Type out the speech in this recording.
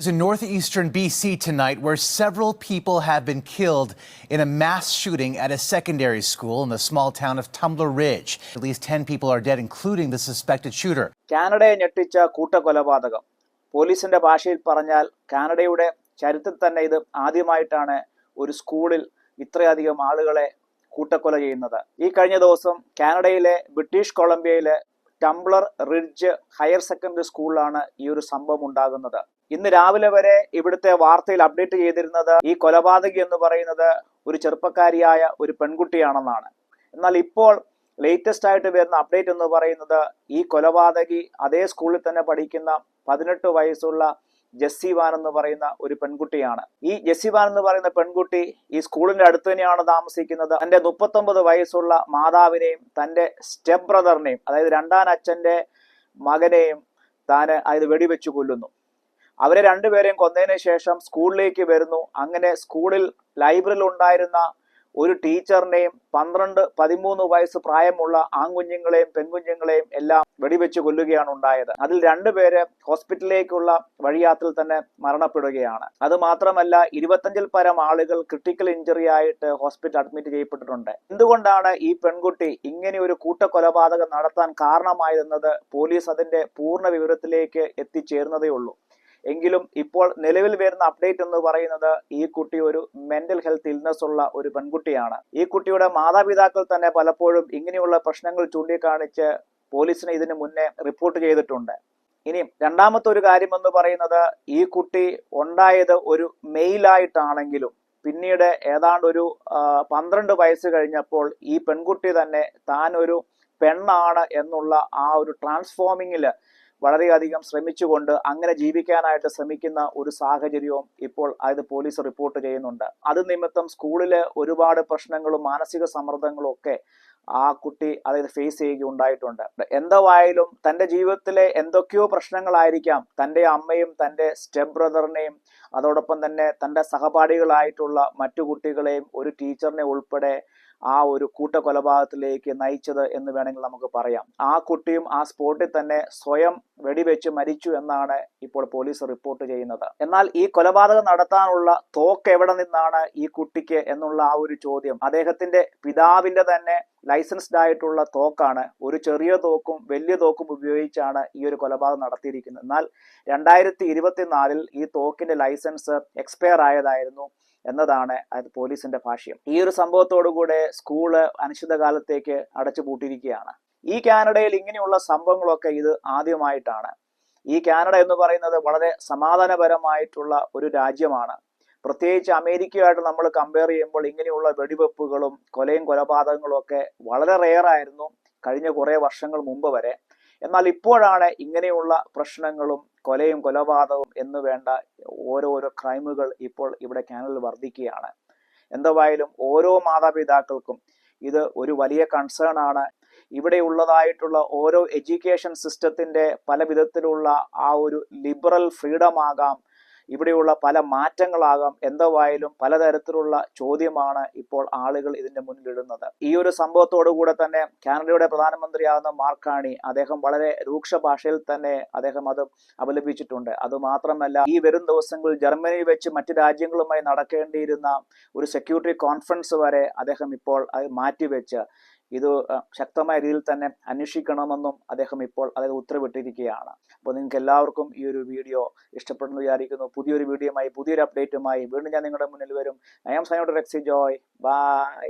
It's in northeastern BC tonight where several people have been killed in a mass shooting at a secondary school in the small town of Tumbler Ridge. At least 10 people are dead, including the suspected shooter. കാനഡയെ ഞെട്ടിച്ച കൂട്ടക്കൊലപാതകം പോലീസിന്റെ ഭാഷയിൽ പറഞ്ഞാൽ കാനഡയുടെ ചരിത്രത്തിൽ തന്നെ ഇത് ആദ്യമായിട്ടാണ് ഒരു സ്കൂളിൽ ഇത്രയധികം ആളുകളെ കൂട്ടക്കൊല ചെയ്യുന്നത് ഈ കഴിഞ്ഞ ദിവസം കാനഡയിലെ British കൊളംബിയയിലെ Tumblr ridge higher secondary സ്കൂളിലാണ് ഈ ഒരു സംഭവം ഉണ്ടാകുന്നത് ഇന്ന് രാവിലെ വരെ ഇവിടുത്തെ വാർത്തയിൽ അപ്ഡേറ്റ് ചെയ്തിരുന്നത് ഈ കൊലപാതകി എന്ന് പറയുന്നത് ഒരു ചെറുപ്പക്കാരിയായ ഒരു പെൺകുട്ടിയാണെന്നാണ്. എന്നാൽ ഇപ്പോൾ ലേറ്റസ്റ്റ് ആയിട്ട് വരുന്ന അപ്ഡേറ്റ് എന്ന് പറയുന്നത് ഈ കൊലപാതകി അതേ സ്കൂളിൽ തന്നെ പഠിക്കുന്ന പതിനെട്ട് വയസ്സുള്ള ജസ്സിവാൻ എന്ന് പറയുന്ന ഒരു പെൺകുട്ടിയാണ്. ഈ ജസ്സിവാൻ എന്ന് പറയുന്ന പെൺകുട്ടി ഈ സ്കൂളിന്റെ അടുത്ത് തന്നെയാണ് താമസിക്കുന്നത്. തന്റെ മുപ്പത്തൊമ്പത് വയസ്സുള്ള മാതാവിനെയും തന്റെ സ്റ്റെപ്പ് ബ്രദറിനെയും അതായത് രണ്ടാം അച്ഛന്റെ മകനെയും താന് അതായത് വെടിവെച്ചു കൊല്ലുന്നു. അവരെ രണ്ടുപേരെയും കൊന്നതിന് ശേഷം സ്കൂളിലേക്ക് വരുന്നു. അങ്ങനെ സ്കൂളിൽ ലൈബ്രറിയിൽ ഉണ്ടായിരുന്ന ഒരു ടീച്ചറിനെയും പന്ത്രണ്ട് പതിമൂന്ന് വയസ്സ് പ്രായമുള്ള ആൺകുഞ്ഞുങ്ങളെയും പെൺകുഞ്ഞുങ്ങളെയും എല്ലാം വെടിവെച്ച് കൊല്ലുകയാണ് ഉണ്ടായത്. അതിൽ രണ്ടുപേര് ഹോസ്പിറ്റലിലേക്കുള്ള വഴിയാത്രയിൽ തന്നെ മരണപ്പെടുകയാണ്. അത് മാത്രമല്ല ഇരുപത്തഞ്ചിൽ പരം ആളുകൾ ക്രിട്ടിക്കൽ ഇഞ്ചറി ആയിട്ട് ഹോസ്പിറ്റൽ അഡ്മിറ്റ് ചെയ്യപ്പെട്ടിട്ടുണ്ട്. എന്തുകൊണ്ടാണ് ഈ പെൺകുട്ടി ഇങ്ങനെ ഒരു കൂട്ടക്കൊലപാതകം നടത്താൻ കാരണമായതെന്നത്? പോലീസ് അതിന്റെ പൂർണ വിവരത്തിലേക്ക് എത്തിച്ചേർന്നതേ ഉള്ളൂ. എങ്കിലും ഇപ്പോൾ നിലവിൽ വരുന്ന അപ്ഡേറ്റ് എന്ന് പറയുന്നത് ഈ കുട്ടി ഒരു മെന്റൽ ഹെൽത്ത് ഇൽനെസ് ഉള്ള ഒരു പെൺകുട്ടിയാണ്. ഈ കുട്ടിയുടെ മാതാപിതാക്കൾ തന്നെ പലപ്പോഴും ഇങ്ങനെയുള്ള പ്രശ്നങ്ങൾ ചൂണ്ടിക്കാണിച്ച് പോലീസിനെ ഇതിനു മുന്നേ റിപ്പോർട്ട് ചെയ്തിട്ടുണ്ട്. ഇനി രണ്ടാമത്തെ ഒരു കാര്യം എന്ന് പറയുന്നത് ഈ കുട്ടി ഉണ്ടായത് ഒരു മെയിലായിട്ടാണെങ്കിലും പിന്നീട് ഏതാണ്ട് ഒരു പന്ത്രണ്ട് വയസ്സ് കഴിഞ്ഞപ്പോൾ ഈ പെൺകുട്ടി തന്നെ താൻ ഒരു പെണ്ണാണ് എന്നുള്ള ആ ഒരു ട്രാൻസ്ഫോമിങ്ങിൽ വളരെയധികം ശ്രമിച്ചുകൊണ്ട് അങ്ങനെ ജീവിക്കാനായിട്ട് ശ്രമിക്കുന്ന ഒരു സാഹചര്യവും ഇപ്പോൾ അതായത് പോലീസ് റിപ്പോർട്ട് ചെയ്യുന്നുണ്ട്. അത് നിമിത്തം സ്കൂളിലെ ഒരുപാട് പ്രശ്നങ്ങളും മാനസിക സമ്മർദ്ദങ്ങളും ഒക്കെ ആ കുട്ടി അതായത് ഫേസ് ചെയ്യുകയുണ്ടായിട്ടുണ്ട്. എന്തായാലും തന്റെ ജീവിതത്തിലെ എന്തൊക്കെയോ പ്രശ്നങ്ങളായിരിക്കാം. തന്റെ അമ്മയും തന്റെ സ്റ്റെപ്പ് ബ്രദറിനെയും അതോടൊപ്പം തന്നെ തന്റെ സഹപാഠികളായിട്ടുള്ള മറ്റു കുട്ടികളെയും ഒരു ടീച്ചറിനെ ഉൾപ്പെടെ ആ ഒരു കൂട്ടക്കൊലപാതകത്തിലേക്ക് നയിച്ചത് എന്ന് വേണമെങ്കിൽ നമുക്ക് പറയാം. ആ കുട്ടിയും ആ സ്പോട്ടിൽ തന്നെ സ്വയം വെടിവെച്ച് മരിച്ചു എന്നാണ് ഇപ്പോൾ പോലീസ് റിപ്പോർട്ട് ചെയ്യുന്നത്. എന്നാൽ ഈ കൊലപാതകം നടത്താനുള്ള തോക്ക് എവിടെ നിന്നാണ് ഈ കുട്ടിക്ക് എന്നുള്ള ആ ഒരു ചോദ്യം അദ്ദേഹത്തിന്റെ പിതാവിന്റെ തന്നെ ലൈസൻസ്ഡ് ആയിട്ടുള്ള തോക്കാണ്. ഒരു ചെറിയ തോക്കും വലിയ തോക്കും ഉപയോഗിച്ചാണ് ഈ ഒരു കൊലപാതകം നടത്തിയിരിക്കുന്നത്. എന്നാൽ രണ്ടായിരത്തി ഇരുപത്തിനാലിൽ ഈ തോക്കിന്റെ ലൈസൻസ് എക്സ്പയർ ആയതായിരുന്നു. എന്നതാണ് പോലീസിന്റെ ഭാഷ്യം. ഈ ഒരു സംഭവത്തോടുകൂടെ സ്കൂൾ അനിശ്ചിതകാലത്തേക്ക് അടച്ചു പൂട്ടിയിരിക്കുകയാണ് ഈ കാനഡയിൽ ഇങ്ങനെയുള്ള സംഭവങ്ങളൊക്കെ ഇത് ആദ്യമായിട്ടാണ്. ഈ കാനഡ എന്ന് പറയുന്നത് വളരെ സമാധാനപരമായിട്ടുള്ള ഒരു രാജ്യമാണ്. പ്രത്യേകിച്ച് അമേരിക്കയുമായിട്ട് നമ്മൾ കമ്പയർ ചെയ്യുമ്പോൾ ഇങ്ങനെയുള്ള വെടിവെപ്പുകളും കൊലയും കൊലപാതകങ്ങളും ഒക്കെ വളരെ റെയർ ആയിരുന്നു കഴിഞ്ഞ കുറേ വർഷങ്ങൾ മുമ്പ് വരെ. എന്നാൽ ഇപ്പോഴാണ് ഇങ്ങനെയുള്ള പ്രശ്നങ്ങളും കൊലയും കൊലപാതകവും എന്ന് വേണ്ട ഓരോരോ ക്രൈമുകൾ ഇപ്പോൾ ഇവിടെ കാനലിൽ വർദ്ധിക്കുകയാണ്. എന്തായാലും ഓരോ മാതാപിതാക്കൾക്കും ഇത് ഒരു വലിയ കൺസേൺ ആണ്. ഇവിടെ ഉള്ളതായിട്ടുള്ള ഓരോ എഡ്യൂക്കേഷൻ സിസ്റ്റത്തിന്റെ പല വിധത്തിലുള്ള ആ ഒരു ലിബറൽ ഫ്രീഡം ആകാം ഇവിടെയുള്ള പല മാറ്റങ്ങളാകാം എന്തായാലും പലതരത്തിലുള്ള ചോദ്യമാണ് ഇപ്പോൾ ആളുകൾ ഇതിന്റെ മുന്നിലിടുന്നത് ഈ ഒരു സംഭവത്തോടു കൂടെ തന്നെ കാനഡയുടെ പ്രധാനമന്ത്രിയാകുന്ന മാർക്കാണി അദ്ദേഹം വളരെ രൂക്ഷ ഭാഷയിൽ തന്നെ അദ്ദേഹം അത് അപലപിച്ചിട്ടുണ്ട്. അത് മാത്രമല്ല ഈ വരും ദിവസങ്ങളിൽ ജർമ്മനിയിൽ വെച്ച് മറ്റു രാജ്യങ്ങളുമായി നടക്കേണ്ടിയിരുന്ന ഒരു സെക്യൂരിറ്റി കോൺഫറൻസ് വരെ അദ്ദേഹം ഇപ്പോൾ മാറ്റിവെച്ച് ഇത് ശക്തമായ രീതിയിൽ തന്നെ അന്വേഷിക്കണമെന്നും അദ്ദേഹം ഇപ്പോൾ അതായത് ഉത്തരവിട്ടിരിക്കുകയാണ്. അപ്പോൾ നിങ്ങൾക്ക് എല്ലാവർക്കും ഈ ഒരു വീഡിയോ ഇഷ്ടപ്പെടുന്നു വിചാരിക്കുന്നു. പുതിയൊരു വീഡിയോയുമായി പുതിയൊരു അപ്ഡേറ്റുമായി വീണ്ടും ഞാൻ നിങ്ങളുടെ മുന്നിൽ വരും. I am sign off Rexy Joy bye